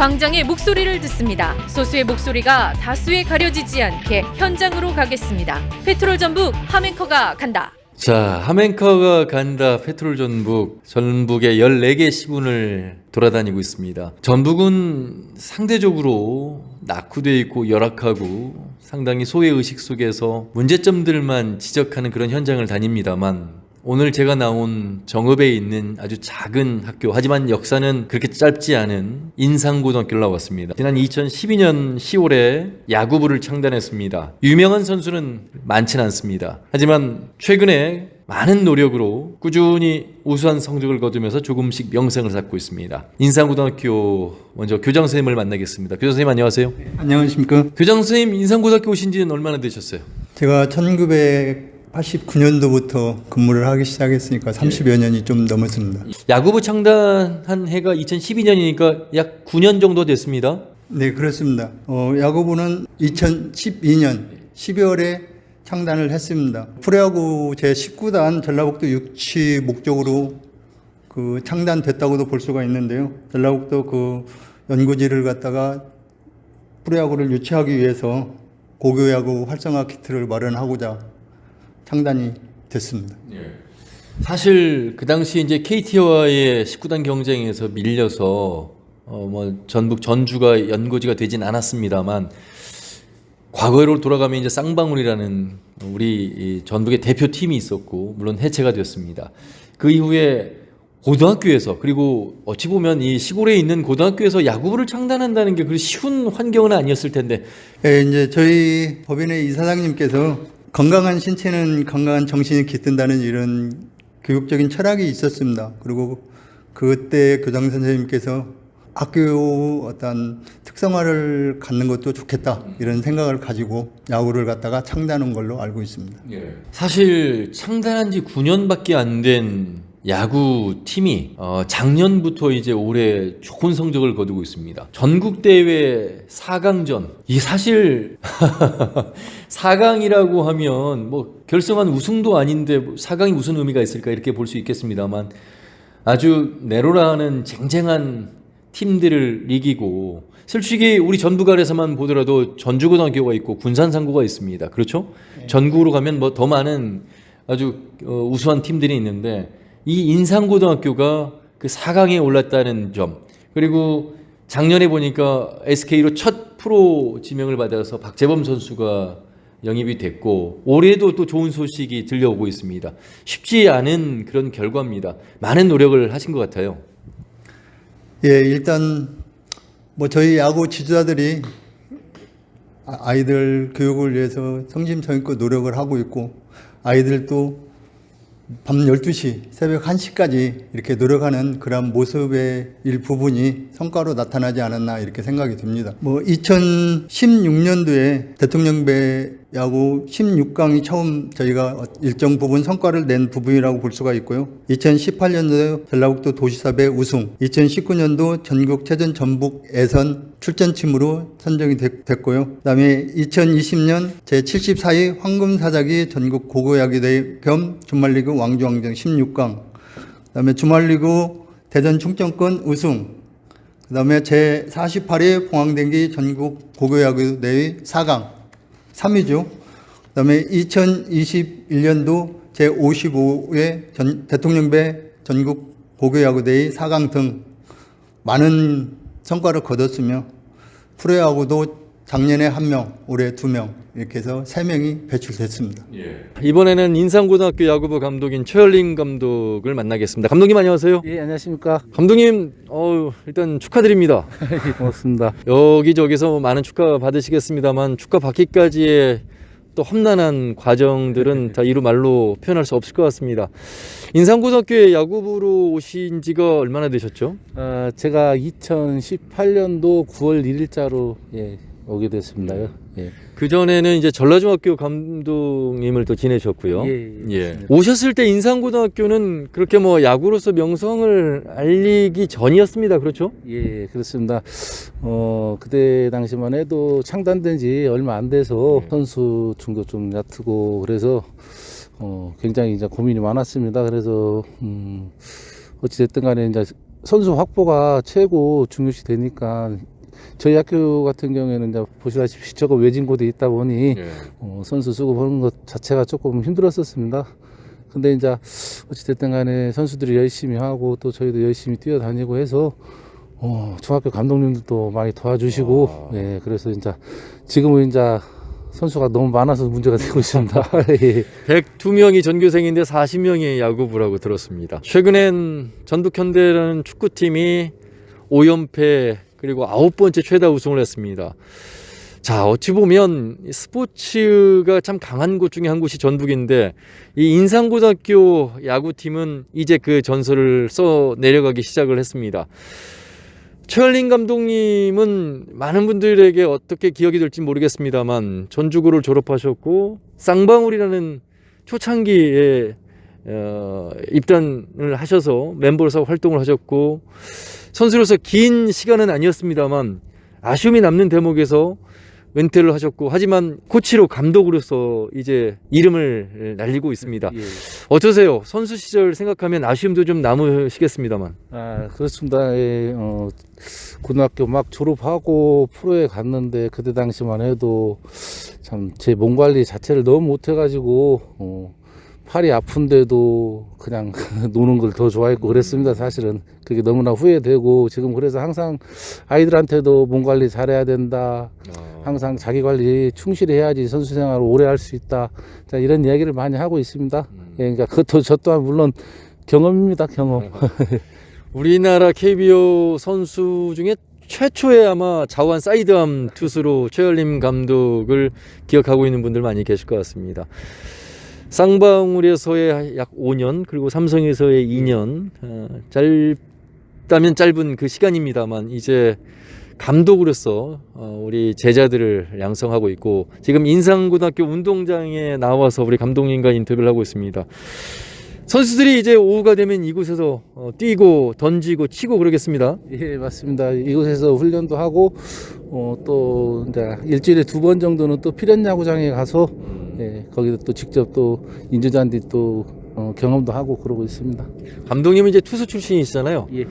광장의 목소리를 듣습니다. 소수의 목소리가 다수에 가려지지 않게 현장으로 가겠습니다. 페트롤 전북 하멘커가 간다. 자, 하멘커가 간다 페트롤 전북 전북의 14개 시군을 돌아다니고 있습니다. 전북은 상대적으로 낙후되어 있고 열악하고 상당히 소외 의식 속에서 문제점들만 지적하는 그런 현장을 다닙니다만 오늘 제가 나온 정읍에 있는 아주 작은 학교 하지만 역사는 그렇게 짧지 않은 인상고등학교를 나왔습니다. 지난 2012년 10월에 야구부를 창단했습니다. 유명한 선수는 많지는 않습니다. 하지만 최근에 많은 노력으로 꾸준히 우수한 성적을 거두면서 조금씩 명성을 쌓고 있습니다. 인상고등학교 먼저 교장 선생님을 만나겠습니다. 교장 선생님 안녕하세요. 안녕하십니까. 교장 선생님 인상고등학교 오신 지는 얼마나 되셨어요? 제가 1989년도부터 근무를 하기 시작했으니까 30여 년이 좀 넘었습니다. 야구부 창단한 해가 2012년이니까 약 9년 정도 됐습니다. 네, 그렇습니다. 어, 야구부는 2012년 12월에 창단을 했습니다. 프로야구 제 19단 전라북도 유치 목적으로 그 창단됐다고도 볼 수가 있는데요. 전라북도 그 연구지를 갖다가 프로야구를 유치하기 위해서 고교야구 활성화 키트를 마련하고자 창단이 됐습니다. 사실 그 당시 이제 KT와의 19단 경쟁에서 밀려서 어 뭐 전북 전주가 연고지가 되진 않았습니다만 과거로 돌아가면 이제 쌍방울이라는 우리 이 전북의 대표팀이 있었고 물론 해체가 되었습니다. 그 이후에 고등학교에서 그리고 어찌 보면 이 시골에 있는 고등학교에서 야구부를 창단한다는 게 그리 쉬운 환경은 아니었을 텐데 예, 이제 저희 법인의 이사장님께서 건강한 신체는 건강한 정신이 깃든다는 이런 교육적인 철학이 있었습니다. 그리고 그때 교장 선생님께서 학교 어떤 특성화를 갖는 것도 좋겠다 이런 생각을 가지고 야구를 갖다가 창단한 걸로 알고 있습니다. 사실 창단한 지 9년밖에 안 된 야구 팀이 어, 작년부터 이제 올해 좋은 성적을 거두고 있습니다. 전국 대회 4강전. 이 사실 4강이라고 하면 뭐 결승한 우승도 아닌데 4강이 무슨 의미가 있을까 이렇게 볼 수 있겠습니다만 아주 내로라는 쟁쟁한 팀들을 이기고 솔직히 우리 전북 아래서만 보더라도 전주고등학교가 있고 군산상고가 있습니다. 그렇죠? 전국으로 가면 뭐 더 많은 아주 어, 우수한 팀들이 있는데 이 인상고등학교가 그 4강에 올랐다는 점 그리고 작년에 보니까 SK로 첫 프로 지명을 받아서 박재범 선수가 영입이 됐고 올해도 또 좋은 소식이 들려오고 있습니다. 쉽지 않은 그런 결과입니다. 많은 노력을 하신 것 같아요. 예, 일단 뭐 저희 야구 지도자들이 아- 아이들 교육을 위해서 성심성의껏 노력을 하고 있고 아이들도 밤 12시, 새벽 1시까지 이렇게 노력하는 그런 모습의 일부분이 성과로 나타나지 않았나 이렇게 생각이 듭니다. 뭐 2016년도에 대통령배 야구 16강이 처음 저희가 일정 부분 성과를 낸 부분이라고 볼 수가 있고요. 2018년도에 전라북도 도시사배 우승, 2019년도 전국체전 전북 예선 출전팀으로 선정이 됐, 됐고요. 그 다음에 2020년 제74회 황금사자기 전국 고고야구대회 겸 주말리그 왕주왕정 16강, 그 다음에 주말리그 대전 충청권 우승, 그 다음에 제48회 봉황대기 전국 고교야구대회 4강 3위죠. 그 다음에 2021년도 제55회 전, 대통령배 전국 고교야구대회 4강 등 많은 성과를 거뒀으며 프로야구도 작년에 한 명, 올해 두 명 이렇게 해서 세 명이 배출됐습니다. 이번에는 인상고등학교 야구부 감독인 최열린 감독을 만나겠습니다. 감독님 안녕하세요. 예, 안녕하십니까. 감독님, 어우, 일단 축하드립니다. 예, 고맙습니다. 여기저기서 많은 축하 받으시겠습니다만 축하 받기까지의 또 험난한 과정들은 다 이루 말로 표현할 수 없을 것 같습니다. 인상고등학교에 야구부로 오신 지가 얼마나 되셨죠? 어, 제가 2018년도 9월 1일자로 예, 오게 됐습니다. 예. 그 전에는 이제 전라중학교 감독님을 또 지내셨고요. 예, 예, 맞습니다. 오셨을 때 인상고등학교는 그렇게 뭐 야구로서 명성을 알리기 전이었습니다. 그렇죠? 예, 그렇습니다. 어, 그때 당시만 해도 창단된 지 얼마 안 돼서 선수 중도 좀 얕고 그래서 어, 굉장히 이제 고민이 많았습니다. 그래서 음, 어찌됐든 간에 이제 선수 확보가 최고 중요시 되니까 저희 학교 같은 경우에는 이제 보시다시피 저거 외진고대 있다 보니 예. 어, 선수 수급하는 것 자체가 조금 힘들었었습니다. 근데 이제 어찌됐든 간에 선수들이 열심히 하고 또 저희도 열심히 뛰어다니고 해서 어, 중학교 감독님들도 많이 도와주시고 아. 예, 그래서 이제 지금은 이제 선수가 너무 많아서 문제가 되고 있습니다. 예. 102명이 전교생인데 40명이 야구부라고 들었습니다. 최근엔 전북현대라는 축구팀이 5연패 그리고 아홉 번째 최다 우승을 했습니다. 자, 어찌 보면 이 스포츠가 참 강한 곳 중에 한 곳이 전북인데 이 인상고등학교 야구팀은 이제 그 전설을 써 내려가기 시작을 했습니다. 최열린 감독님은 많은 분들에게 어떻게 기억이 될지 모르겠습니다만 전주고를 졸업하셨고 쌍방울이라는 초창기에 어, 입단을 하셔서 멤버로서 활동을 하셨고 선수로서 긴 시간은 아니었습니다만 아쉬움이 남는 대목에서 은퇴를 하셨고 하지만 코치로 감독으로서 이제 이름을 날리고 있습니다. 예. 어떠세요? 선수 시절 생각하면 아쉬움도 좀 남으시겠습니다만. 아 그렇습니다. 예, 어, 고등학교 막 졸업하고 프로에 갔는데 그때 당시만 해도 참 제 몸 관리 자체를 너무 못해가지고 어, 팔이 아픈데도 그냥 노는 걸 더 좋아했고 그랬습니다. 사실은 그게 너무나 후회되고 지금 그래서 항상 아이들한테도 몸 관리 잘해야 된다. 항상 자기 관리 충실히 해야지 선수 생활을 오래 할 수 있다. 자, 이런 이야기를 많이 하고 있습니다. 예, 그러니까 그것도 저 또한 물론 경험입니다. 경험. 우리나라 KBO 선수 중에 최초의 아마 자완 사이드암 투수로 최열림 감독을 기억하고 있는 분들 많이 계실 것 같습니다. 쌍방울에서의 약 5년 그리고 삼성에서의 2년 어, 짧다면 짧은 그 시간입니다만 이제 감독으로서 어, 우리 제자들을 양성하고 있고 지금 인상고등학교 운동장에 나와서 우리 감독님과 인터뷰를 하고 있습니다. 선수들이 이제 오후가 되면 이곳에서 어, 뛰고 던지고 치고 그러겠습니다. 예, 맞습니다. 이곳에서 훈련도 하고 어, 또 이제 일주일에 두 번 정도는 또 필연 야구장에 가서 예, 거기서 또 직접 또 인조잔디 또 어, 경험도 하고 그러고 있습니다. 감독님은 이제 투수 출신이시잖아요. 예.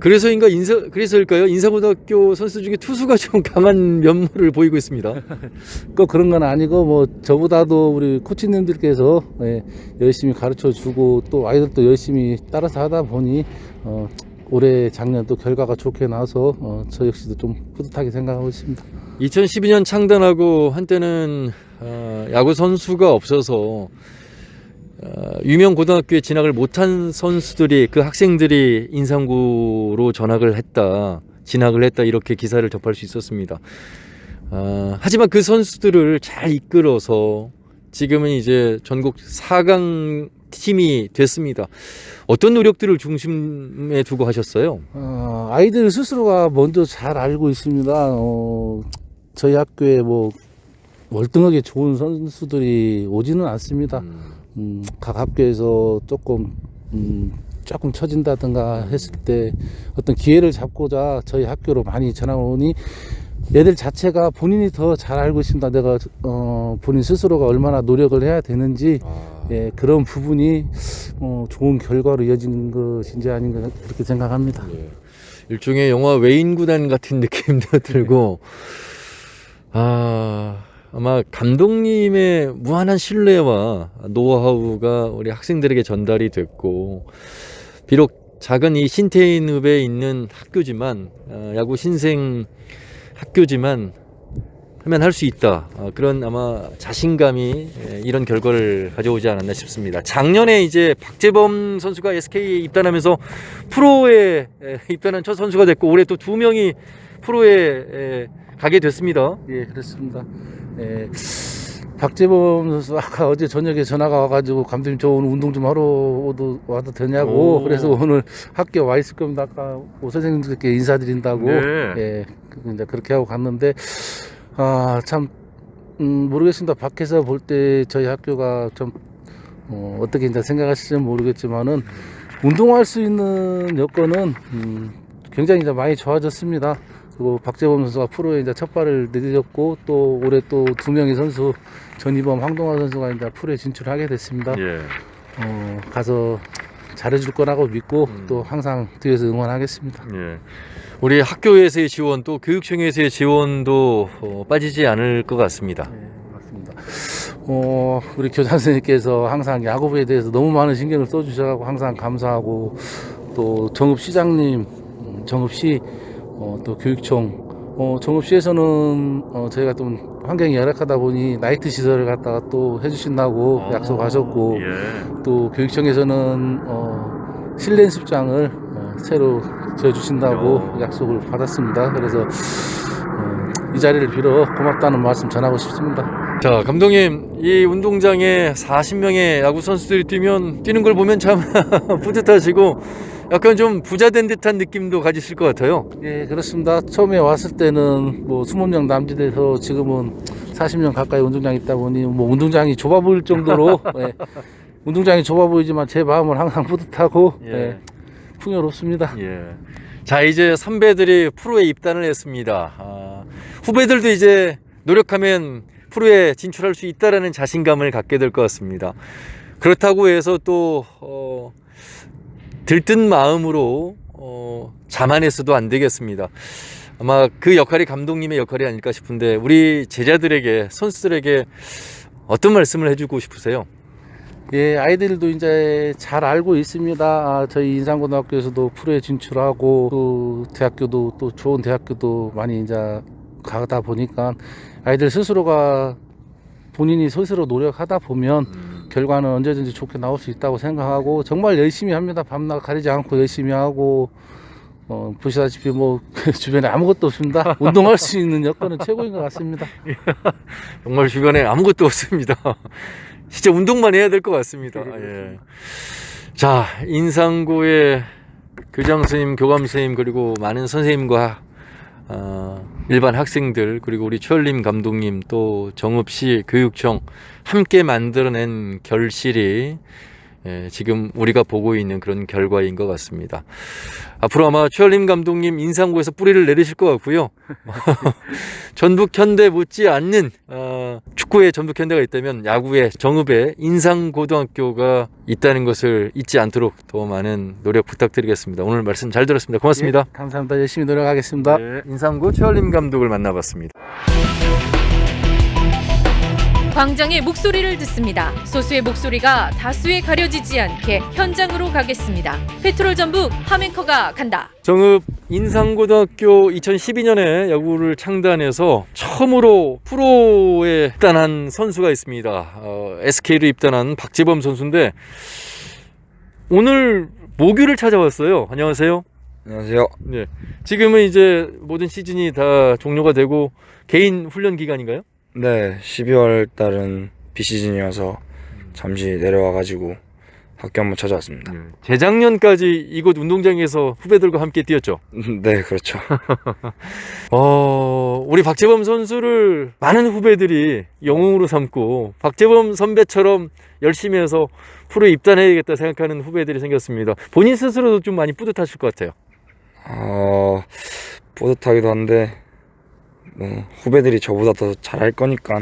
그래서인가 인사 그래서일까요? 인사고등학교 선수 중에 투수가 좀 강한 면모를 보이고 있습니다. 꼭 그런 건 아니고 뭐 저보다도 우리 코치님들께서 예, 열심히 가르쳐 주고 또 아이들도 열심히 따라서 하다 보니 어, 올해 작년 또 결과가 좋게 나와서 어, 저 역시도 좀 뿌듯하게 생각하고 있습니다. 2012년 창단하고 한때는 어, 야구 선수가 없어서 어, 유명 고등학교에 진학을 못한 선수들이 그 학생들이 인상고로 전학을 했다, 진학을 했다 이렇게 기사를 접할 수 있었습니다. 어, 하지만 그 선수들을 잘 이끌어서 지금은 이제 전국 4강 팀이 됐습니다. 어떤 노력들을 중심에 두고 하셨어요? 어, 아이들 스스로가 먼저 잘 알고 있습니다. 어, 저희 학교에 뭐 월등하게 좋은 선수들이 오지는 않습니다. 음, 각 학교에서 조금 음, 조금 처진다든가 했을 때 어떤 기회를 잡고자 저희 학교로 많이 전학을 오니 얘들 자체가 본인이 더 잘 알고 있습니다. 내가 어, 본인 스스로가 얼마나 노력을 해야 되는지 예, 그런 부분이 어, 좋은 결과로 이어진 것인지 아닌가 그렇게 생각합니다. 예. 일종의 영화 외인 구단 같은 느낌도 들고 아 아마 감독님의 무한한 신뢰와 노하우가 우리 학생들에게 전달이 됐고 비록 작은 이 신태인읍에 있는 학교지만 아, 야구 신생 학교지만 하면 할 수 있다 아, 그런 아마 자신감이 예, 이런 결과를 가져오지 않았나 싶습니다. 작년에 이제 박재범 선수가 SK에 입단하면서 프로에 에, 입단한 첫 선수가 됐고 올해 또 두 명이 프로에 에, 가게 됐습니다. 예, 그렇습니다. 예, 박재범 선수 아까 어제 저녁에 전화가 와가지고 감독님 저 오늘 운동 좀 하러 오도 와도 되냐고 오. 그래서 오늘 학교 와 있을 겁니다. 아까 오 선생님들께 인사드린다고 네. 예, 그- 이제 그렇게 하고 갔는데 아참 음, 모르겠습니다. 밖에서 볼 때 저희 학교가 좀 어, 어떻게 이제 생각하실지는 모르겠지만은 운동할 수 있는 여건은 음, 굉장히 이제 많이 좋아졌습니다. 그리고 박재범 선수가 프로에 이제 첫 발을 내디뎠고 또 올해 또 두 명의 선수 전이범 황동화 선수가 이제 프로에 진출하게 됐습니다. 예. 어, 가서 잘해줄 거라고 믿고 음. 또 항상 뒤에서 응원하겠습니다. 예. 우리 학교에서의 지원 또 교육청에서의 지원도 어, 빠지지 않을 것 같습니다. 네, 맞습니다. 어, 우리 교장 선생님께서 항상 야구부에 대해서 너무 많은 신경을 써주셔서 항상 감사하고 또 정읍 시장님, 음, 정읍 시, 어, 또 교육청, 어, 정읍시에서는 어, 저희가 좀 환경이 열악하다 보니 나이트 시설을 갖다가 또 해주신다고 약속하셨고 예. 또 교육청에서는 어, 실내 연습장을 어, 새로 지어주신다고 야. 약속을 받았습니다. 그래서 어, 이 자리를 빌어 고맙다는 말씀 전하고 싶습니다. 자, 감독님, 이 운동장에 40명의 야구 선수들이 뛰면 뛰는 걸 보면 참 뿌듯하시고 약간 좀 부자 된 듯한 느낌도 가지실 것 같아요. 예, 그렇습니다. 처음에 왔을 때는 뭐 20명 남짓해서 지금은 40명 가까이 운동장이 있다 보니 뭐 운동장이 좁아 보일 정도로 예, 운동장이 좁아 보이지만 제 마음은 항상 뿌듯하고 예. 예, 풍요롭습니다. 예. 자, 이제 선배들이 프로에 입단을 했습니다. 아, 후배들도 이제 노력하면 프로에 진출할 수 있다라는 자신감을 갖게 될 것 같습니다. 그렇다고 해서 또 어, 들뜬 마음으로 어, 자만해서도 안 되겠습니다. 아마 그 역할이 감독님의 역할이 아닐까 싶은데 우리 제자들에게 선수들에게 어떤 말씀을 해주고 싶으세요? 예, 아이들도 이제 잘 알고 있습니다. 아, 저희 인상고등학교에서도 프로에 진출하고 또 대학교도 또 좋은 대학교도 많이 이제 가다 보니까 아이들 스스로가 본인이 스스로 노력하다 보면 결과는 언제든지 좋게 나올 수 있다고 생각하고 정말 열심히 합니다. 밤낮 가리지 않고 열심히 하고 어, 보시다시피 뭐 주변에 아무것도 없습니다. 운동할 수 있는 여건은 최고인 것 같습니다. 정말 주변에 아무것도 없습니다. 진짜 운동만 해야 될 것 같습니다. 예. 자, 인상고의 교장 선생님, 교감 선생님 그리고 많은 선생님과 어, 일반 학생들 그리고 우리 최열림 감독님 또 정읍시 교육청 함께 만들어낸 결실이 예, 지금 우리가 보고 있는 그런 결과인 것 같습니다. 앞으로 아마 최열림 감독님 인상고에서 뿌리를 내리실 것 같고요. 전북 현대 못지 않는 어, 축구에 전북 현대가 있다면 야구에 정읍에 인상고등학교가 있다는 것을 잊지 않도록 더 많은 노력 부탁드리겠습니다. 오늘 말씀 잘 들었습니다. 고맙습니다. 예, 감사합니다. 열심히 노력하겠습니다. 네, 인상고 최열림 감독을 만나봤습니다. 광장의 목소리를 듣습니다. 소수의 목소리가 다수에 가려지지 않게 현장으로 가겠습니다. 페트롤 전북 하멘커가 간다. 정읍 인상고등학교 2012년에 야구를 창단해서 처음으로 프로에 입단한 선수가 있습니다. 어, SK로 입단한 박재범 선수인데 오늘 모규를 찾아왔어요. 안녕하세요. 안녕하세요. 네. 지금은 이제 모든 시즌이 다 종료가 되고 개인 훈련 기간인가요? 네, 12월 달은 비시즌이어서 잠시 내려와가지고 학교 한번 찾아왔습니다. 재작년까지 이곳 운동장에서 후배들과 함께 뛰었죠. 네, 그렇죠. 어, 우리 박재범 선수를 많은 후배들이 영웅으로 삼고 박재범 선배처럼 열심히 해서 프로에 입단해야겠다 생각하는 후배들이 생겼습니다. 본인 스스로도 좀 많이 뿌듯하실 것 같아요. 어, 뿌듯하기도 한데 뭐, 후배들이 저보다 더 잘할 거니까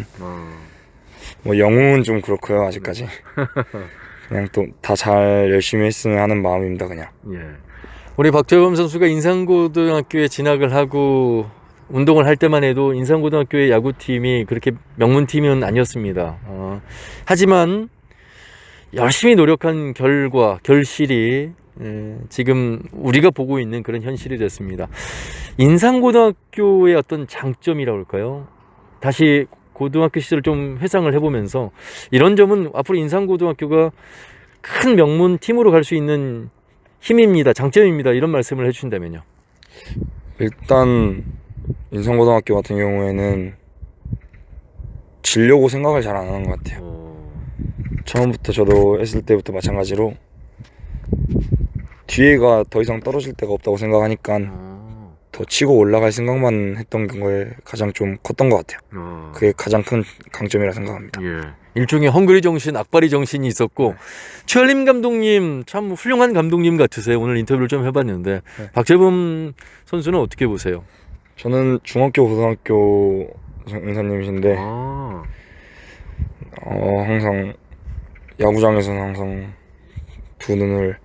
뭐 영웅은 좀 그렇고요 아직까지. 그냥 또 다 잘 열심히 했으면 하는 마음입니다 그냥. 예. 우리 박재범 선수가 인상고등학교에 진학을 하고 운동을 할 때만 해도 인상고등학교의 야구팀이 그렇게 명문팀은 아니었습니다. 어, 하지만 열심히 노력한 결과, 결실이 예, 지금 우리가 보고 있는 그런 현실이 됐습니다. 인상고등학교의 어떤 장점이라고 할까요? 다시 고등학교 시절을 좀 회상을 해보면서 이런 점은 앞으로 인상고등학교가 큰 명문 팀으로 갈 수 있는 힘입니다. 장점입니다. 이런 말씀을 해주신다면요. 일단 인성고등학교 같은 경우에는 지려고 생각을 잘 안 하는 것 같아요. 처음부터 저도 했을 때부터 마찬가지로 뒤에가 더 이상 떨어질 데가 없다고 생각하니까 더 치고 올라갈 생각만 했던 거에 가장 좀 컸던 것 같아요. 그게 가장 큰 강점이라 생각합니다. 예. 일종의 헝그리 정신, 악바리 정신이 있었고 최열림 감독님 참 훌륭한 감독님 같으세요. 오늘 인터뷰를 좀 해봤는데 네. 박재범 선수는 어떻게 보세요? 저는 중학교, 고등학교 은사님이신데 아, 어, 항상 야구장에서는 항상 두 눈을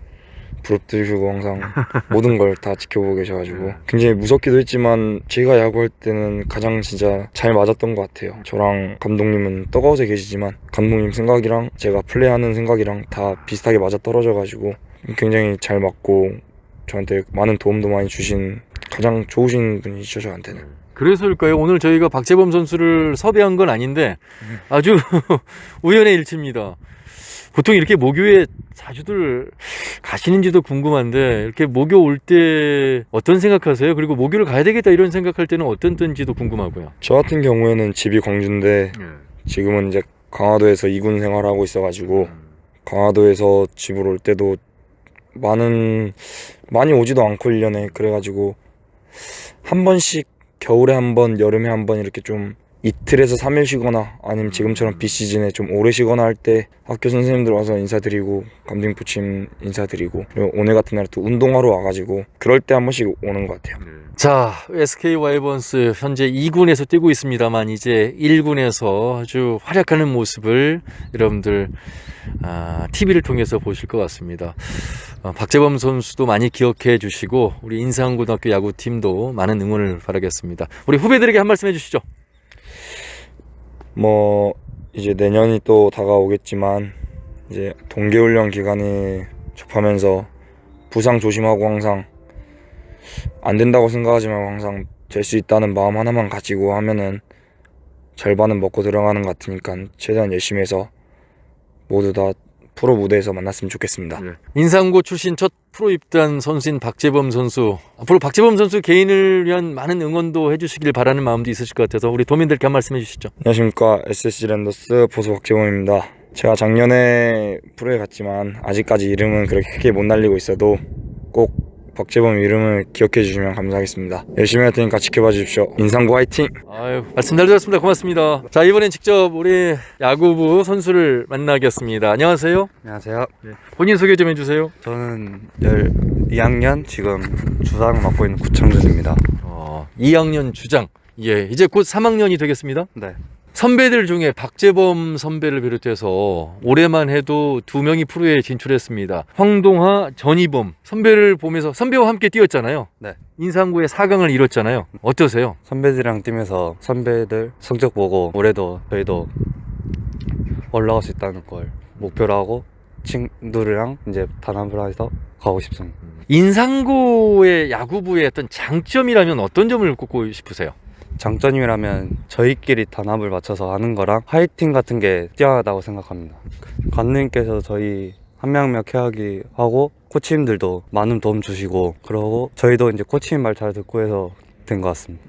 부럽뜨시고 항상 모든 걸 다 지켜보고 계셔가지고 굉장히 무섭기도 했지만 제가 야구할 때는 가장 진짜 잘 맞았던 것 같아요. 저랑 감독님은 떡아웃에 계시지만 감독님 생각이랑 제가 플레이하는 생각이랑 다 비슷하게 맞아 떨어져가지고 굉장히 잘 맞고 저한테 많은 도움도 많이 주신 가장 좋으신 분이시죠 저한테는. 그래서일까요? 오늘 저희가 박재범 선수를 섭외한 건 아닌데 아주 우연의 일치입니다. 보통 이렇게 모교에 자주들 가시는지도 궁금한데 이렇게 모교 올때 어떤 생각하세요? 그리고 모교를 가야 되겠다 이런 생각할 때는 어떤 땐지도 궁금하고요. 저 같은 경우에는 집이 광주인데 지금은 이제 강화도에서 이군 생활하고 있어가지고 강화도에서 집으로 올 때도 많은 많이 오지도 않고 1년에 그래가지고 한 번씩 겨울에 한 번 여름에 한 번 이렇게 좀 이틀에서 3일 쉬거나 아니면 지금처럼 비시즌에 좀 오래 쉬거나 할 때 학교 선생님들 와서 인사드리고 감독님 부침 인사드리고 그리고 오늘 같은 날 또 운동하러 와가지고 그럴 때 한 번씩 오는 것 같아요 자, SK 와이번스 현재 2군에서 뛰고 있습니다만 이제 1군에서 아주 활약하는 모습을 여러분들 아, TV를 통해서 보실 것 같습니다. 어, 박재범 선수도 많이 기억해 주시고 우리 인상고등학교 야구팀도 많은 응원을 바라겠습니다. 우리 후배들에게 한 말씀 해주시죠. 뭐 이제 내년이 또 다가오겠지만 이제 동계훈련 기간이 접하면서 부상 조심하고 항상 안 된다고 생각하지만 항상 될 수 있다는 마음 하나만 가지고 하면은 절반은 먹고 들어가는 것 같으니까 최대한 열심히 해서 모두 다 프로 무대에서 만났으면 좋겠습니다. 인상고 출신 첫 프로 입단 선수인 박재범 선수 앞으로 박재범 선수 개인을 위한 많은 응원도 해주시길 바라는 마음도 있으실 것 같아서 우리 도민들께 한 말씀 해주시죠. 안녕하십니까 SSG 랜더스 보수 박재범입니다. 제가 작년에 프로에 갔지만 아직까지 이름은 그렇게 크게 못 날리고 있어도 꼭 박재범 이름을 기억해 주시면 감사하겠습니다. 열심히 할 테니까 지켜봐 주십시오. 인상고 화이팅! 아유, 말씀 잘 들었습니다. 고맙습니다. 자, 이번엔 직접 우리 야구부 선수를 만나겠습니다. 안녕하세요. 안녕하세요. 본인 소개 좀 해주세요. 저는 12학년 지금 주상 맡고 있는 구창준입니다. 어, 2학년 주장. 예, 이제 곧 3학년이 되겠습니다. 네. 선배들 중에 박재범 선배를 비롯해서 올해만 해도 두 명이 프로에 진출했습니다. 황동하, 전희범 선배를 보면서 선배와 함께 뛰었잖아요. 네. 인상구의 4강을 이뤘잖아요. 어떠세요? 선배들이랑 뛰면서 선배들 성적 보고 올해도 저희도 올라갈 수 있다는 걸 목표로 하고 친구들이랑 이제 단합을 해서 가고 싶습니다. 인상고의 야구부의 어떤 장점이라면 어떤 점을 꼽고 싶으세요? 장점이라면 저희끼리 단합을 맞춰서 하는 거랑 화이팅 같은 게 뛰어나다고 생각합니다. 관님께서 저희 한명한명 케어하기 하고 코치님들도 많은 도움 주시고 그러고 저희도 이제 코치님 말 잘 듣고 해서 된 것 같습니다.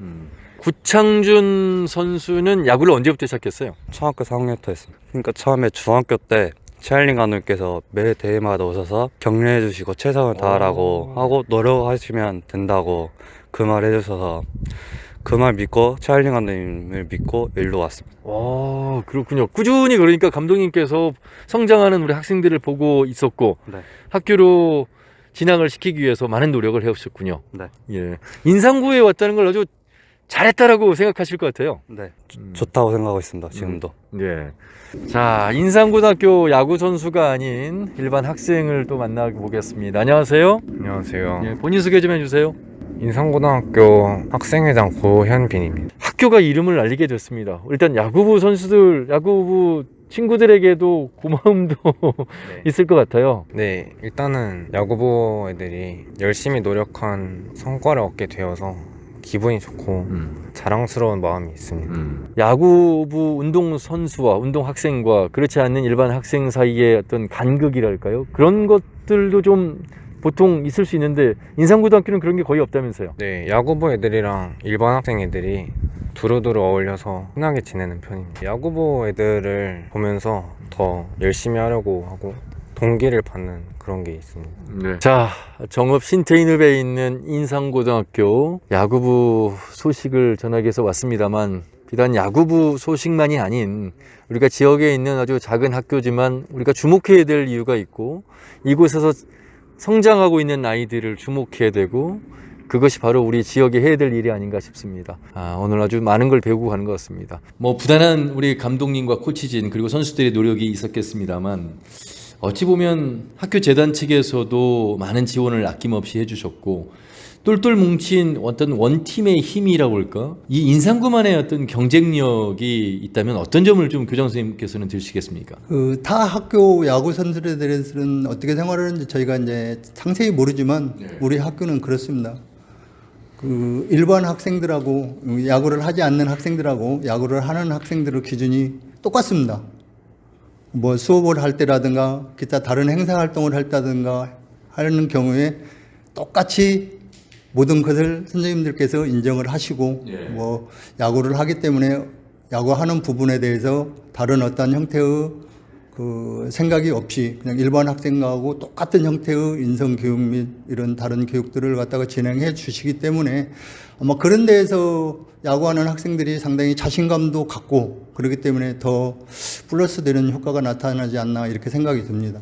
구창준 선수는 야구를 언제부터 시작했어요? 초등학교 4학년부터 했습니다. 그러니까 처음에 중학교 때 최할린 감독님께서 매 대회마다 오셔서 격려해 주시고 최선을 다하라고 하고 노력하시면 된다고 그 말 해주셔서 그 말 믿고 최할린 감독님을 믿고 일로 왔습니다. 와 그렇군요. 꾸준히 그러니까 감독님께서 성장하는 우리 학생들을 보고 있었고 네. 학교로 진학을 시키기 위해서 많은 노력을 해오셨군요. 네. 예. 인상구에 왔다는 걸 아주 잘했다라고 생각하실 것 같아요. 네. 음. 좋다고 생각하고 있습니다. 지금도. 예. 자, 인상고등학교 야구 선수가 아닌 일반 학생을 또 만나 보겠습니다. 안녕하세요. 안녕하세요. 예, 본인 소개 좀 해주세요. 인성고등학교 학생회장 고현빈입니다. 학교가 이름을 알리게 됐습니다. 일단 야구부 선수들, 야구부 친구들에게도 고마움도 있을 것 같아요. 네, 일단은 야구부 애들이 열심히 노력한 성과를 얻게 되어서 기분이 좋고 자랑스러운 마음이 있습니다. 야구부 운동 선수와 운동 학생과 그렇지 않는 일반 학생 사이의 어떤 간극이랄까요? 그런 것들도 좀 보통 있을 수 있는데 인상고등학교는 그런 게 거의 없다면서요. 네, 야구부 애들이랑 일반 학생 애들이 두루두루 어울려서 친하게 지내는 편입니다. 야구부 애들을 보면서 더 열심히 하려고 하고 동기를 받는 그런 게 있습니다. 자, 정읍 신태인읍에 있는 인상고등학교 야구부 소식을 전하기 위해서 왔습니다만 비단 야구부 소식만이 아닌 우리가 지역에 있는 아주 작은 학교지만 우리가 주목해야 될 이유가 있고 이곳에서 성장하고 있는 아이들을 주목해야 되고 그것이 바로 우리 지역에 해야 될 일이 아닌가 싶습니다. 아, 오늘 아주 많은 걸 배우고 가는 것 같습니다. 뭐 부단한 우리 감독님과 코치진 그리고 선수들의 노력이 있었겠습니다만 어찌 보면 학교 재단 측에서도 많은 지원을 아낌없이 해주셨고 똘똘 뭉친 어떤 원팀의 힘이라고 할까? 이 인상구만의 어떤 경쟁력이 있다면 어떤 점을 좀 교장 선생님께서는 들으시겠습니까? 그 타 학교 야구 선수들에 대해서는 어떻게 생활하는지 저희가 이제 상세히 모르지만 우리 학교는 그렇습니다. 그 일반 학생들하고 야구를 하지 않는 학생들하고 야구를 하는 학생들의 기준이 똑같습니다. 뭐 수업을 할 때라든가 기타 다른 행사 활동을 할 때라든가 하는 경우에 똑같이 모든 것을 선생님들께서 인정을 하시고 뭐 야구를 하기 때문에 야구하는 부분에 대해서 다른 어떤 형태의 그 생각이 없이 그냥 일반 학생하고 똑같은 형태의 인성 교육 및 이런 다른 교육들을 갖다가 진행해 주시기 때문에 아마 그런 데에서 야구하는 학생들이 상당히 자신감도 갖고 그렇기 때문에 더 플러스 되는 효과가 나타나지 않나 이렇게 생각이 듭니다.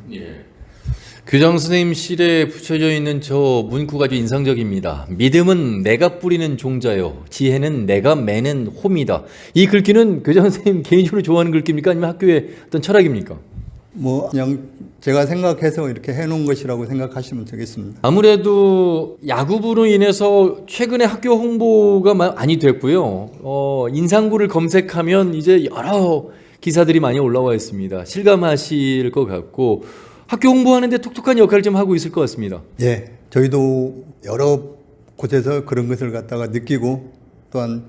교장 선생님실에 붙여져 있는 저 문구가 아주 인상적입니다. 믿음은 내가 뿌리는 종자요. 지혜는 내가 매는 홈이다. 이 글귀는 교장 선생님 개인적으로 좋아하는 글귀입니까? 아니면 학교의 어떤 철학입니까? 뭐 그냥 제가 생각해서 이렇게 해놓은 것이라고 생각하시면 되겠습니다. 아무래도 야구부로 인해서 최근에 학교 홍보가 많이 됐고요. 어, 인상구를 검색하면 이제 여러 기사들이 많이 올라와 있습니다. 실감하실 것 같고 학교 홍보하는데 톡톡한 역할을 좀 하고 있을 것 같습니다. 예, 저희도 여러 곳에서 그런 것을 갖다가 느끼고 또한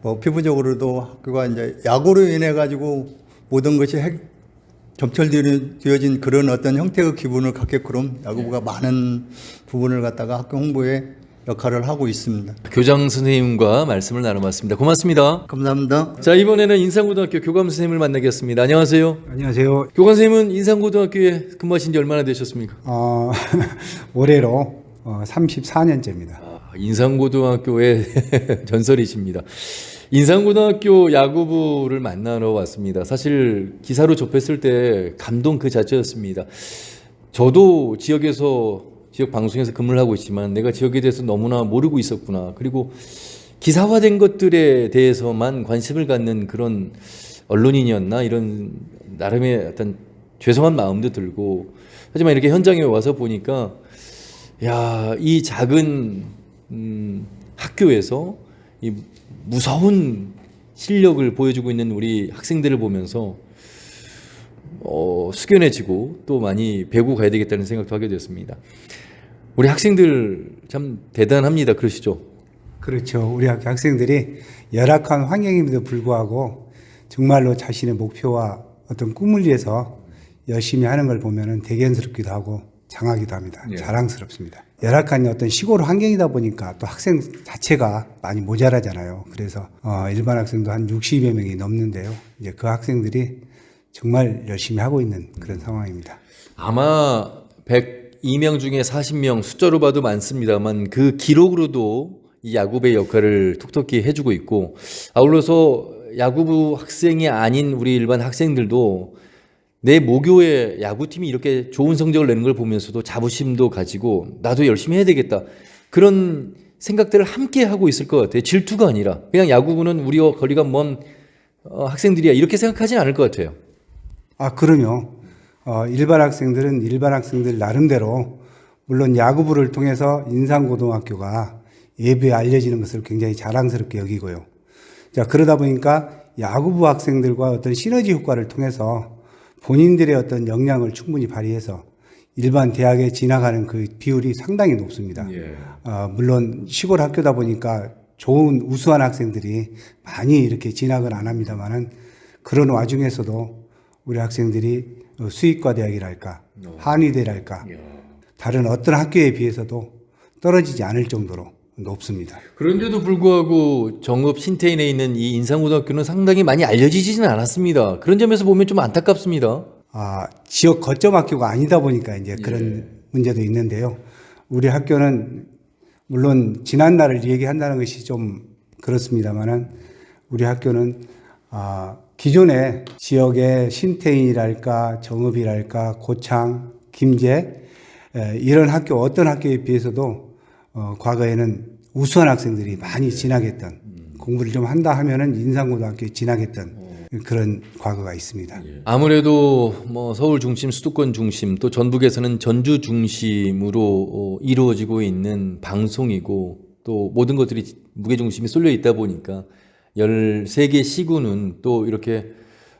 뭐 피부적으로도 학교가 이제 야구로 인해 가지고 모든 것이 핵, 점철되어진 그런 어떤 형태의 기분을 갖게끔 야구부가 많은 부분을 갖다가 학교 홍보에 역할을 하고 있습니다. 교장 선생님과 말씀을 나눠봤습니다. 고맙습니다. 감사합니다. 자 이번에는 인상고등학교 교감 선생님을 만나겠습니다. 안녕하세요. 안녕하세요. 교감 선생님은 인상고등학교에 근무하신 지 얼마나 되셨습니까? 어, 올해로 어, 34년째입니다. 아, 인상고등학교의 전설이십니다. 인상고등학교 야구부를 만나러 왔습니다. 사실 기사로 접했을 때 감동 그 자체였습니다. 저도 지역에서 지역 방송에서 근무를 하고 있지만 내가 지역에 대해서 너무나 모르고 있었구나. 그리고 기사화된 것들에 대해서만 관심을 갖는 그런 언론인이었나 이런 나름의 어떤 죄송한 마음도 들고 하지만 이렇게 현장에 와서 보니까 야, 이 작은 음, 학교에서 이 무서운 실력을 보여주고 있는 우리 학생들을 보면서 어, 숙연해지고 또 많이 배우고 가야 되겠다는 생각도 하게 되었습니다. 우리 학생들 참 대단합니다. 그러시죠? 그렇죠. 우리 학교 학생들이 열악한 환경임에도 불구하고 정말로 자신의 목표와 어떤 꿈을 위해서 열심히 하는 걸 보면은 대견스럽기도 하고 장하기도 합니다. 예. 자랑스럽습니다. 열악한 어떤 시골 환경이다 보니까 또 학생 자체가 많이 모자라잖아요. 그래서 어, 일반 학생도 한 60여 명이 넘는데요. 이제 그 학생들이 정말 열심히 하고 있는 그런 상황입니다. 아마 102명 중에 40명 숫자로 봐도 많습니다만 그 기록으로도 이 야구부의 역할을 톡톡히 해주고 있고 아울러서 야구부 학생이 아닌 우리 일반 학생들도 내 모교의 야구팀이 이렇게 좋은 성적을 내는 걸 보면서도 자부심도 가지고 나도 열심히 해야 되겠다. 그런 생각들을 함께 하고 있을 것 같아요. 질투가 아니라. 그냥 야구부는 우리와 거리가 먼 어, 학생들이야. 이렇게 생각하진 않을 것 같아요. 아, 그럼요. 어, 일반 학생들은 일반 학생들 나름대로 물론 야구부를 통해서 인상고등학교가 예부에 알려지는 것을 굉장히 자랑스럽게 여기고요. 자, 그러다 보니까 야구부 학생들과 어떤 시너지 효과를 통해서 본인들의 어떤 역량을 충분히 발휘해서 일반 대학에 진학하는 그 비율이 상당히 높습니다. 어, 물론 시골 학교다 보니까 좋은 우수한 학생들이 많이 이렇게 진학을 안 합니다만은 그런 와중에서도 우리 학생들이 어, 수의과 대학이랄까 한의대랄까 다른 어떤 학교에 비해서도 떨어지지 않을 정도로 높습니다. 그런데도 불구하고 정읍 신태인에 있는 이 인상고등학교는 상당히 많이 알려지지는 않았습니다. 그런 점에서 보면 좀 안타깝습니다. 아, 지역 거점 학교가 아니다 보니까 이제 그런 문제도 있는데요. 우리 학교는 물론 지난 날을 얘기한다는 것이 좀 그렇습니다만은 우리 학교는 아, 기존의 지역의 신태인이랄까 정읍이랄까 고창, 김제 에, 이런 학교 어떤 학교에 비해서도 어, 과거에는 우수한 학생들이 많이 진학했던 공부를 좀 한다 하면은 인상고등학교에 진학했던 그런 과거가 있습니다. 아무래도 뭐 서울 중심, 수도권 중심, 또 전북에서는 전주 중심으로 어, 이루어지고 있는 방송이고 또 모든 것들이 무게 중심이 쏠려 있다 보니까 13개 시구는 또 이렇게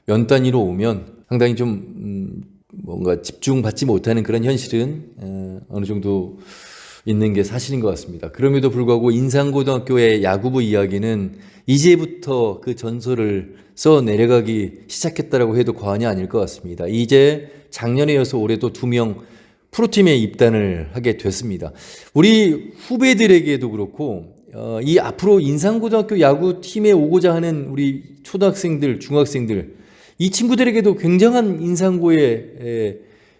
연 단위로 오면 상당히 좀 음, 뭔가 집중받지 못하는 그런 현실은 어, 어느 정도 있는 게 사실인 것 같습니다. 그럼에도 불구하고 인상고등학교의 야구부 이야기는 이제부터 그 전설을 써 내려가기 시작했다라고 해도 과언이 아닐 것 같습니다. 이제 작년에 이어서 올해도 두 명 프로팀에 입단을 하게 됐습니다. 우리 후배들에게도 그렇고 어, 이 앞으로 인상고등학교 야구팀에 오고자 하는 우리 초등학생들, 중학생들 이 친구들에게도 굉장한 인상고의 에,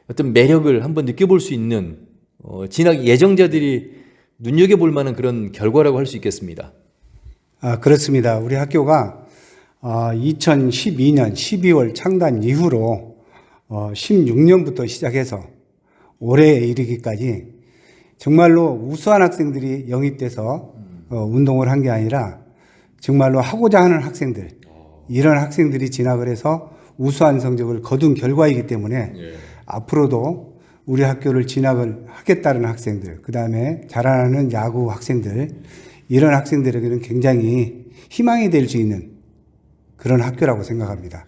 어떤 매력을 한번 느껴볼 수 있는 어, 진학 예정자들이 눈여겨볼 만한 그런 결과라고 할 수 있겠습니다. 아, 그렇습니다. 우리 학교가 어, 2012년 12월 창단 이후로 어, 16년부터 시작해서 올해에 이르기까지 정말로 우수한 학생들이 영입돼서 어, 운동을 한 게 아니라 정말로 하고자 하는 학생들 이런 학생들이 진학을 해서 우수한 성적을 거둔 결과이기 때문에 앞으로도 우리 학교를 진학을 하겠다는 학생들, 그 다음에 자라나는 야구 학생들, 이런 학생들에게는 굉장히 희망이 될 수 있는 그런 학교라고 생각합니다.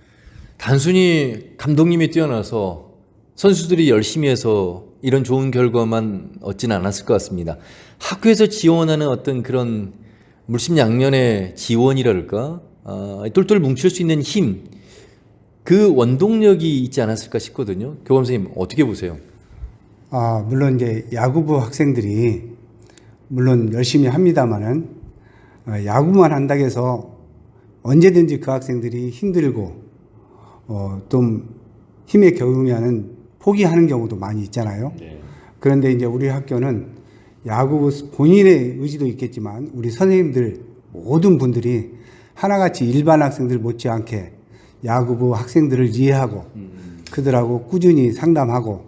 단순히 감독님이 뛰어나서 선수들이 열심히 해서 이런 좋은 결과만 얻지는 않았을 것 같습니다. 학교에서 지원하는 어떤 그런 물심양면의 지원이랄까, 아, 똘똘 뭉칠 수 있는 힘, 그 원동력이 있지 않았을까 싶거든요. 교감 선생님 어떻게 보세요? 아, 물론 이제 야구부 학생들이 물론 열심히 합니다만은 어, 야구만 한다고 해서 언제든지 그 학생들이 힘들고 어, 좀 힘에 겨우면은 포기하는 경우도 많이 있잖아요. 그런데 이제 우리 학교는 야구 본인의 의지도 있겠지만 우리 선생님들 모든 분들이 하나같이 일반 학생들 못지않게 야구부 학생들을 이해하고 그들하고 꾸준히 상담하고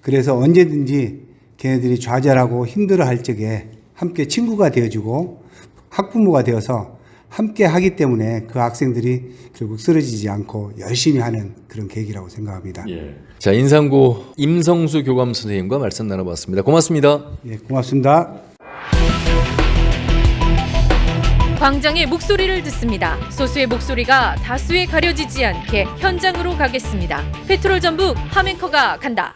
그래서 언제든지 걔네들이 좌절하고 힘들어할 적에 함께 친구가 되어주고 학부모가 되어서 함께 하기 때문에 그 학생들이 결국 쓰러지지 않고 열심히 하는 그런 계기라고 생각합니다. 자, 인상고 임성수 교감 선생님과 말씀 나눠봤습니다. 고맙습니다. 예, 고맙습니다. 광장의 목소리를 듣습니다. 소수의 목소리가 다수에 가려지지 않게 현장으로 가겠습니다. 페트롤 전북 하멘커가 간다.